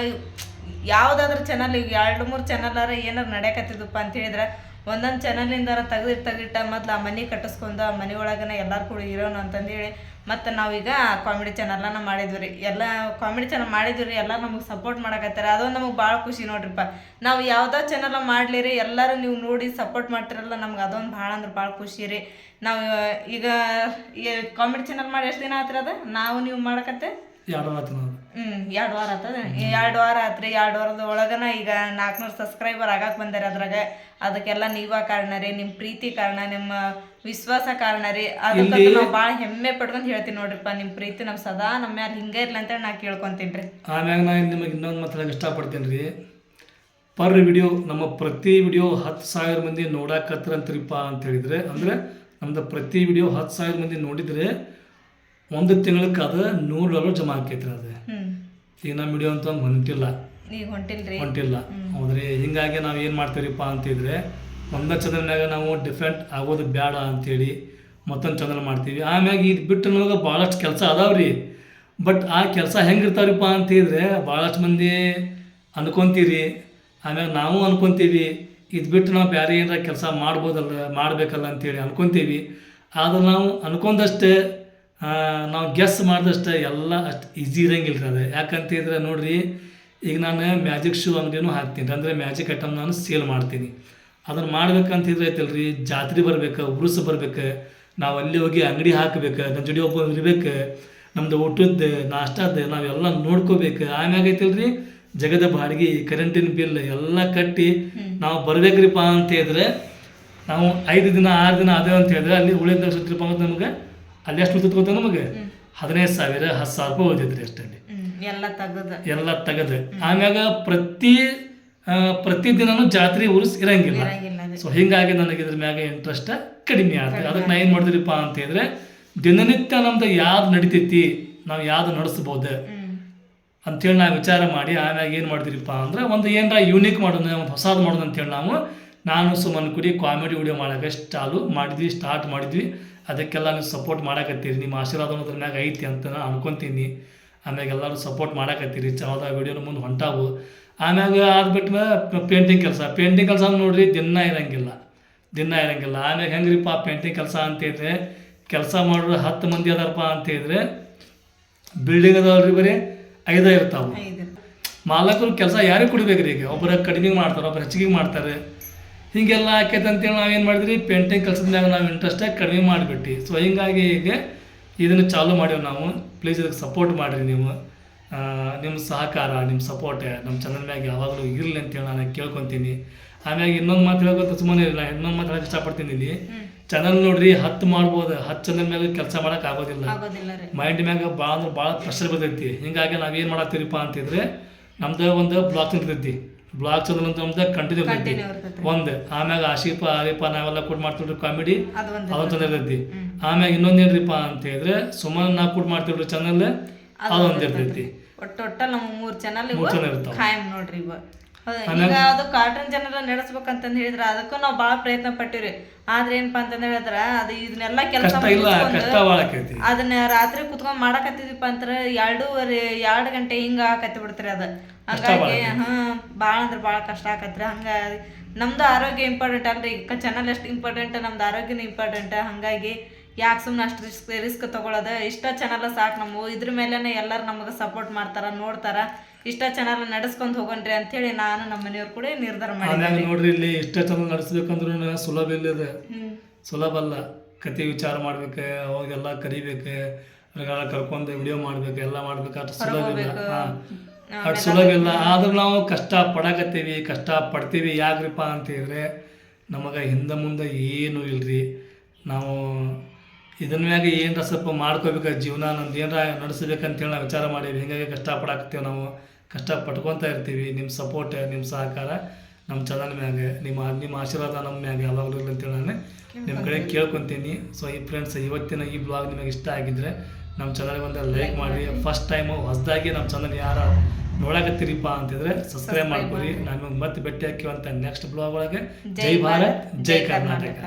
ಯಾವ್ದಾದ್ರು ಚಾನಲ್ ಈಗ ಎರಡು ಮೂರು ಚಾನಲ್ ಏನಾರು ನಡೆಯಕತ್ತಿದಪ್ಪ ಅಂತ ಹೇಳಿದ್ರೆ ಒಂದೊಂದು ಚಾನಲಿಂದಾರ ತೆಗ್ದಿಟ್ಟು ತೆಗ್ದಿಟ್ಟ ಮೊದ್ಲು ಆ ಮನೆ ಕಟ್ಟಿಸ್ಕೊಂಡು ಆ ಮನೆ ಒಳಗನ ಎಲ್ಲಾರು ಕೂಡ ಇರೋನು ಅಂತಂದೇಳಿ ಮತ್ತು ನಾವೀಗ ಕಾಮಿಡಿ ಚಾನಲ್ನ ಮಾಡಿದ್ವಿ ರೀ. ಎಲ್ಲ ಕಾಮಿಡಿ ಚಾನಲ್ ಮಾಡಿದ್ವಿ ರೀ, ಎಲ್ಲ ನಮಗೆ ಸಪೋರ್ಟ್ ಮಾಡಕತ್ತಾರ. ಅದೊಂದು ನಮಗೆ ಭಾಳ ಖುಷಿ ನೋಡ್ರಿಪ್ಪ. ನಾವು ಯಾವುದೋ ಚಾನಲ್ ಮಾಡ್ಲಿರಿ ಎಲ್ಲರೂ ನೀವು ನೋಡಿ ಸಪೋರ್ಟ್ ಮಾಡ್ತಿರಲ್ಲ ನಮ್ಗೆ ಅದೊಂದು ಭಾಳ ಅಂದ್ರೆ ಭಾಳ ಖುಷಿ ರೀ. ನಾವು ಈಗ ಕಾಮಿಡಿ ಚಾನಲ್ ಮಾಡಿ ಎಷ್ಟು ದಿನ ಆತ್ರಿ ಅದ? ನಾವು ನೀವು ಮಾಡಕತ್ತೆ? ಎರಡು ವಾರ ನಾವು ಹ್ಮ್ ಎರಡು ವಾರ ಆತದ ಎರಡು ವಾರ ಆತ್ರಿ ಎರಡು ವಾರದ ಒಳಗನ ಈಗ ನಾಲ್ಕುನೂರು ಸಬ್ಸ್ಕ್ರೈಬರ್ ಆಗಾಕ್ ಬಂದಾರ ಅದ್ರಾಗ. ಅದಕ್ಕೆಲ್ಲ ನೀವ ಕಾರಣ ರೀ ನಿಮ್ಮ ಪ್ರೀತಿ ಕಾರಣ ನಿಮ್ಮ ವಿಶ್ವಾಸ ಕಾರಣ ರೀ. ಅದಕ್ಕೆ ನಾವು ಭಾಳ ಹೆಮ್ಮೆ ಪಡ್ಕೊಂಡು ಹೇಳ್ತೀನಿ ನೋಡ್ರಿಪ್ಪ ನಿಮ್ಮ ಪ್ರೀತಿ ನಮ್ಮ ಸದಾ ನಮ್ಮ ಮ್ಯಾಲ ಹಿಂಗೆ ಇರ್ಲಿ ಅಂತೇಳಿ ನಾ ಕೇಳ್ಕೊಂತೀನಿ ರೀ. ಆಮ್ಯಾಗ ನಾನು ನಿಮಗೆ ಇನ್ನೊಂದು ಮಾತಾಡಕ್ಕೆ ಇಷ್ಟಪಡ್ತೀನಿ ರೀ. ಪರ್ ವಿಡಿಯೋ ನಮ್ಮ ಪ್ರತಿ ವಿಡಿಯೋ ಹತ್ತು ಸಾವಿರ ಮಂದಿ ನೋಡಾಕತ್ರಂತ್ರಿಪ್ಪ ಅಂತ ಹೇಳಿದ್ರೆ ಅಂದರೆ ನಮ್ದು ಪ್ರತಿ ವಿಡಿಯೋ ಹತ್ತು ಸಾವಿರ ಮಂದಿ ನೋಡಿದರೆ ಒಂದು ತಿಂಗಳಕ್ಕೆ ಅದು ನೂರು ಡಾಲರ್ ಜಮಾ ಆಕೈತ್ರಿ ಅದು. ಈಗ ನಮ್ಮ ವಿಡಿಯೋ ಅಂತ ಒಂದು ಹೊಂಟಿಲ್ಲ. ಹೊಂಟಿಲ್ಲ. ಹೌದ್ರಿ ಹಿಂಗಾಗಿ ನಾವು ಏನು ಮಾಡ್ತೀವಿಪ್ಪ ಅಂತಿದ್ರೆ ಒಂದೇ ಚಂದ್ರನಾಗ ನಾವು ಡಿಫ್ರೆಂಟ್ ಆಗೋದು ಬೇಡ ಅಂತೇಳಿ ಮತ್ತೊಂದು ಚಂದ್ರ ಮಾಡ್ತೀವಿ. ಆಮ್ಯಾಗ ಇದು ಬಿಟ್ಟು ನಮಗೆ ಭಾಳಷ್ಟು ಕೆಲಸ ಅದಾವ್ರಿ. ಬಟ್ ಆ ಕೆಲಸ ಹೆಂಗಿರ್ತಾವ್ರಿಪ್ಪ ಅಂತಿದ್ರೆ ಭಾಳಷ್ಟು ಮಂದಿ ಅನ್ಕೊಂತೀರಿ. ಆಮ್ಯಾಗ ನಾವು ಅನ್ಕೊಂತೀವಿ ಇದು ಬಿಟ್ಟು ನಾವು ಬೇರೆ ಏನಾರ ಕೆಲಸ ಮಾಡ್ಬೋದಲ್ಲ ಮಾಡಬೇಕಲ್ಲ ಅಂತೇಳಿ ಅನ್ಕೊಂತೀವಿ. ಆದ್ರೆ ನಾವು ಅನ್ಕೊಂಡಷ್ಟೇ ನಾವು ಗೆಸ್ ಮಾಡಿದಷ್ಟೇ ಎಲ್ಲ ಅಷ್ಟು ಈಸಿ ಇರಂಗಿಲ್ಲ ಅದು. ಯಾಕಂತಿದ್ರೆ ನೋಡಿರಿ ಈಗ ನಾನು ಮ್ಯಾಜಿಕ್ ಶೂ ಅಂಗಡಿನೂ ಹಾಕ್ತೀನಿ. ಅಂದರೆ ಮ್ಯಾಜಿಕ್ ಐಟಮ್ ನಾನು ಸೇಲ್ ಮಾಡ್ತೀನಿ. ಅದನ್ನು ಮಾಡ್ಬೇಕಂತಿದ್ರೆ ಐತಲ್ರಿ ಜಾತ್ರೆ ಬರ್ಬೇಕು ಉರುಸ ಬರ್ಬೇಕು ನಾವು ಅಲ್ಲಿ ಹೋಗಿ ಅಂಗಡಿ ಹಾಕ್ಬೇಕು ನಮ್ಮ ಜೋಡಿ ಒಬ್ಬ ಇರ್ಬೇಕು ನಮ್ದು ಊಟದ್ದು ನಾಷ್ಟದ ನಾವೆಲ್ಲ ನೋಡ್ಕೋಬೇಕು. ಆಮ್ಯಾಗ ಐತಲ್ರಿ ಜಗದ ಬಾಡಿಗೆ ಕರೆಂಟಿನ ಬಿಲ್ ಎಲ್ಲ ಕಟ್ಟಿ ನಾವು ಬರ್ಬೇಕ್ರಿಪ್ಪ ಅಂತ ಹೇಳಿದ್ರೆ ನಾವು ಐದು ದಿನ ಆರು ದಿನ ಅದೇ ಅಂತ ಹೇಳಿದ್ರೆ ಅಲ್ಲಿ ಉಳಿದ ನಮ್ಗೆ ನಮಗೆ? ಅಲ್ಲಿ ಎಷ್ಟು ಉಳಿತೈತೆ ನಮಗೆ? ಹದಿನೈದು ಸಾವಿರ ಹತ್ತು ಸಾವಿರ ರೂಪಾಯಿ ಉಳಿತೈತ್ರಿ ಅಷ್ಟೇ ಎಲ್ಲ ತೆಗೆದು. ಎಲ್ಲ ತೆಗೆದು. ಆಮ್ಯಾಗ ಪ್ರತಿ ಪ್ರತಿ ಪ್ರತಿದಿನನೂ ಜಾತ್ರೆ ಉರುಸ್ ಇರಂಗಿಲ್ಲ. ಸೊ ಹಿಂಗಾಗಿ ನನಗೆ ಇದ್ರ ಮ್ಯಾಗ ಇಂಟ್ರೆಸ್ಟ್ ಕಡಿಮೆ ಆಗ್ತದೆ ಅದಕ್ಕೆ ನಾ ಏನು ಮಾಡಿದ್ರಿಪ್ಪ ಅಂತ ಹೇಳಿದ್ರೆ ದಿನನಿತ್ಯ ನಮ್ದು ಯಾವ್ದು ನಡಿತೈತಿ ನಾವು ಯಾವ್ದು ನಡೆಸ್ಬೋದು ಅಂತೇಳಿ ನಾವು ವಿಚಾರ ಮಾಡಿ ಆಮ್ಯಾಗ ಏನು ಮಾಡಿದ್ರಿಪ್ಪ ಅಂದ್ರೆ ಒಂದು ಏನರ ಯೂನಿಕ್ ಮಾಡೋಣ ಒಂದು ಹೊಸದು ಮಾಡೋಣ ಅಂತೇಳಿ ನಾವು ನಾನು ಸುಮ್ಮನೆ ಕುಡಿ ಕಾಮಿಡಿ ವಿಡಿಯೋ ಮಾಡೋಕೆ ಚಾಲು ಮಾಡಿದ್ವಿ ಸ್ಟಾರ್ಟ್ ಮಾಡಿದ್ವಿ. ಅದಕ್ಕೆಲ್ಲ ನೀವು ಸಪೋರ್ಟ್ ಮಾಡಕತ್ತೀರಿ. ನಿಮ್ಮ ಆಶೀರ್ವಾದ ಮ್ಯಾಗ ಐತಿ ಅಂತ ನಾನು ಅನ್ಕೊಂತೀನಿ. ಆಮ್ಯಾಗ ಎಲ್ಲರೂ ಸಪೋರ್ಟ್ ಮಾಡಕತ್ತೀರಿ. ಚಲೋದ ವೀಡಿಯೋನ ಮುಂದೆ ಹೊಂಟಾವು ಆಮ್ಯಾಗ ಅದು ಬಿಟ್ಟು ಪೇಂಟಿಂಗ್ ಕೆಲಸ. ಪೇಂಟಿಂಗ್ ಕೆಲಸ ನೋಡ್ರಿ ದಿನ ಇರಂಗಿಲ್ಲ. ದಿನ ಇರಂಗಿಲ್ಲ. ಆಮ್ಯಾಗ ಹೆಂಗ್ರಿಪ್ಪ ಪೇಂಟಿಂಗ್ ಕೆಲಸ ಅಂತ ಹೇಳಿದ್ರೆ ಕೆಲಸ ಮಾಡೋರು ಹತ್ತು ಮಂದಿ ಅದಾರಪ್ಪ ಅಂತ ಹೇಳಿದ್ರೆ ಬಿಲ್ಡಿಂಗ್ ಅದಾವ್ರಿ ಬರೀ ಐದ ಇರ್ತಾವೆ. ಮಾಲಕರು ಕೆಲಸ ಯಾರಿಗೆ ಕೊಡ್ಬೇಕ್ರಿ ಈಗ? ಒಬ್ಬರ ಕಡಿಮೆ ಮಾಡ್ತಾರೆ ಒಬ್ಬರು ಹೆಚ್ಚಿಗೆ ಮಾಡ್ತಾರೆ. ಹೀಗೆಲ್ಲ ಆಕೈತೆ ಅಂತೇಳಿ ನಾವೇನು ಮಾಡಿದ್ರಿ? ಪೇಂಟಿಂಗ್ ಕೆಲಸದ ಮ್ಯಾಗ ನಾವು ಇಂಟ್ರೆಸ್ಟಾಗಿ ಕಡಿಮೆ ಮಾಡಿಬಿಟ್ಟು. ಸೊ ಹಿಂಗಾಗಿ ಈಗ ಇದನ್ನು ಚಾಲೂ ಮಾಡೀವಿ ನಾವು. ಪ್ಲೀಸ್ ಇದಕ್ಕೆ ಸಪೋರ್ಟ್ ಮಾಡಿರಿ ನೀವು. ನಿಮ್ಮ ಸಹಕಾರ ನಿಮ್ಮ ಸಪೋರ್ಟ್ ನಮ್ಮ ಚಾನಲ್ ಮ್ಯಾಗ ಯಾವಾಗಲೂ ಇರಲಿ ಅಂತೇಳಿ ನಾನು ಕೇಳ್ಕೊತೀನಿ. ಆಮ್ಯಾಗ ಇನ್ನೊಂದು ಮಾತು ಹೇಳ್ಕೊತ ಸುಮ್ಮನೆ ಇಲ್ಲ ಇನ್ನೊಂದು ಮಾತು ಹೇಳಕ್ಕೆ ಇಷ್ಟಪಡ್ತೀನಿ ಇಲ್ಲಿ. ಚಾನಲ್ ನೋಡ್ರಿ ಹತ್ತು ಮಾಡ್ಬೋದು. ಹತ್ತು ಚಾನಲ್ ಮ್ಯಾಗ ಕೆಲಸ ಮಾಡೋಕೆ ಆಗೋದಿಲ್ಲ. ಆಗೋದಿಲ್ಲ ಮೈಂಡ್ ಮ್ಯಾಗ ಭಾಳ ಅಂದ್ರೆ ಭಾಳ ಪ್ರೆಷರ್ ಬರ್ತೈತಿ. ಹಿಂಗಾಗಿ ನಾವೇನು ಮಾಡತ್ತೀರಿಪ್ಪ ಅಂತಿದ್ರೆ ನಮ್ದು ಒಂದು ಬ್ಲಾಕ್ ಇರ್ತೈತಿ ಬ್ಲಾಗ್ ಚಂದ್ರ ಅಂತ ನಮ್ದು ಕಂಟಿನ್ಯೂ ಇರ್ತೈತಿ. ಒಂದು. ಆಮ್ಯಾಗ ಆಶೀಪ ಆರಿಪ ನಾವೆಲ್ಲ ಕೂಡ ಮಾಡ್ತಿವ್ರಿ ಕಾಮಿಡಿ ಅದು ಚಂದ ಇರ್ತೈತಿ. ಆಮ್ಯಾಗ ಇನ್ನೊಂದ್ ಏನ್ರಿಪ್ಪ ಅಂತ ಹೇಳಿದ್ರೆ ಸುಮನ್ ನಾ ಕೂಡ ಮಾಡ್ತಿವ್ರಿ ಚಾನಲ್ ಅದೊಂದ್ ಇರ್ತೈತಿ. ಟೋಟಲ್ ಒಟ್ಟ ಮೂರು ಚಾನಲ್ ಮೂರ್ channel ಇರ್ತಾವ. ಖಾಯಂ ನೋಡ್ರಿ ಈಗ ಅದು ಕಾರ್ಟೂನ್ ಚಾನಲ್ ನಡೆಸ್ಬೇಕಂತಂದ್ ಹೇಳಿದ್ರ ಅದಕ್ಕೂ ನಾವು ಬಾಳ ಪ್ರಯತ್ನ ಪಟ್ಟಿವ್ರಿ. ಆದ್ರೆ ಏನಪ್ಪಾ ಅಂತಂದ್ ಹೇಳಿದ್ರ ಅದು ಇದನ್ನೆಲ್ಲ ಕೆಲಸ ಅದನ್ನ ರಾತ್ರಿ ಕುತ್ಕೊಂಡ್ ಮಾಡಕತ್ತಿದ್ವಿಪ್ಪ ಅಂದ್ರ ಎರಡೂವರೆ ಎರಡ್ ಗಂಟೆ ಹಿಂಗ ಆಕತ್ತಿ ಬಿಡ್ತ್ರಿ ಅದ. ಹಂಗಾಗಿ ಹಾ ಬಾಳ ಅಂದ್ರ ಬಾಳ ಕಷ್ಟ ಆಕತ್ರಿ. ಹಂಗ ನಮ್ದು ಆರೋಗ್ಯ ಇಂಪಾರ್ಟೆಂಟ್ ಅಲ್ರಿ. ಈಗ ಚಾನಲ್ ಎಷ್ಟು ಇಂಪಾರ್ಟೆಂಟ್ ನಮ್ದು ಆರೋಗ್ಯನೂ ಇಂಪಾರ್ಟೆಂಟ್ ಹಂಗಾಗಿ ಯಾಕೆ ಸುಮ್ಮನೆ ಅಷ್ಟು ರಿಸ್ಕ್ ರಿಸ್ಕ್ ತೊಗೊಳೋದು? ಇಷ್ಟ ಚಾನಲ್ ಸಾಕು ನಮ್ಮ ಇದ್ರ ಮೇಲೆನೆ ಎಲ್ಲರೂ ನಮಗೆ ಸಪೋರ್ಟ್ ಮಾಡ್ತಾರ ನೋಡ್ತಾರ. ಇಷ್ಟ ಚಾನಲ್ ನಡೆಸ್ಕೊಂಡ್ ಹೋಗೋಣ್ರಿ ಅಂತೇಳಿ ನಾನು ನಮ್ಮ ಮನೆಯವ್ರು ಕೂಡ ನಿರ್ಧಾರ ಮಾಡಿ ಆಮ್ಯಾಗ ನೋಡ್ರಿ ಇಲ್ಲಿ ಇಷ್ಟ ಚಾನಲ್ ನಡೆಸ್ಬೇಕಂದ್ರೂ ಸುಲಭ ಇಲ್ಲದ. ಸುಲಭ ಅಲ್ಲ. ಕತೆ ವಿಚಾರ ಮಾಡ್ಬೇಕು ಅವಾಗೆಲ್ಲ ಕರಿಬೇಕು ಕರ್ಕೊಂಡು ವಿಡಿಯೋ ಮಾಡ್ಬೇಕು ಎಲ್ಲ ಮಾಡ್ಬೇಕು ಅಷ್ಟು ಸುಲಭ ಇಲ್ಲ. ಅಷ್ಟು ಸುಲಭ ಇಲ್ಲ ಆದ್ರೂ ನಾವು ಕಷ್ಟ ಪಡಕತ್ತೀವಿ ಕಷ್ಟ ಪಡ್ತೀವಿ ಯಾಕ್ರಿಪ್ಪ ಅಂತ ಹೇಳಿದ್ರೆ ನಮಗೆ ಹಿಂದೆ ಮುಂದೆ ಏನೂ ಇಲ್ರಿ. ನಾವು ಇದನ್ನ ಮ್ಯಾಗ ಏನರ ಸ್ವಲ್ಪ ಮಾಡ್ಕೋಬೇಕು ಜೀವನ ನಮ್ದು ಏನರ ನಡೆಸಬೇಕಂತೇಳಿ ನಾವು ವಿಚಾರ ಮಾಡೀವಿ. ಹಿಂಗಾಗಿ ಕಷ್ಟ ಪಡಾಕತ್ತೀವಿ ನಾವು. ಕಷ್ಟ ಪಟ್ಕೊತಾ ಇರ್ತೀವಿ. ನಿಮ್ಮ ಸಪೋರ್ಟ್ ನಿಮ್ಮ ಸಹಕಾರ ನಮ್ಮ ಚಾನಲ್ ಮ್ಯಾಗ ನಿಮ್ಮ ನಿಮ್ಮ ಆಶೀರ್ವಾದ ನಮ್ಮ ಮ್ಯಾಗ ಯಾವಾಗಲೂ ಇರಲಿ ಅಂತೇಳಿ ನಾನು ನಿಮ್ಮ ಕಡೆ ಕೇಳ್ಕೊತೀನಿ. ಸೊ ಈ ಫ್ರೆಂಡ್ಸ್ ಇವತ್ತಿನ ಈ ಬ್ಲಾಗ್ ನಿಮಗೆ ಇಷ್ಟ ಆಗಿದ್ರೆ ನಮ್ಮ ಚಾನಲ್ಗೆ ಒಂದು ಲೈಕ್ ಮಾಡಿ ಫಸ್ಟ್ ಟೈಮು ಹೊಸದಾಗಿ ನಮ್ಮ ಚಾನಲ್ ಯಾರು ನೋಡಕತ್ತೀರಿಪ್ಪ ಅಂತಿದ್ರೆ ಸಬ್ಸ್ಕ್ರೈಬ್ ಮಾಡ್ಕೊರಿ. ನಾನು ಮತ್ತೆ ಭೇಟಿ ಹಾಕಿವಂತ ನೆಕ್ಸ್ಟ್ ಬ್ಲಾಗ್ ಒಳಗೆ. ಜೈ ಭಾರತ್ ಜೈ ಕರ್ನಾಟಕ.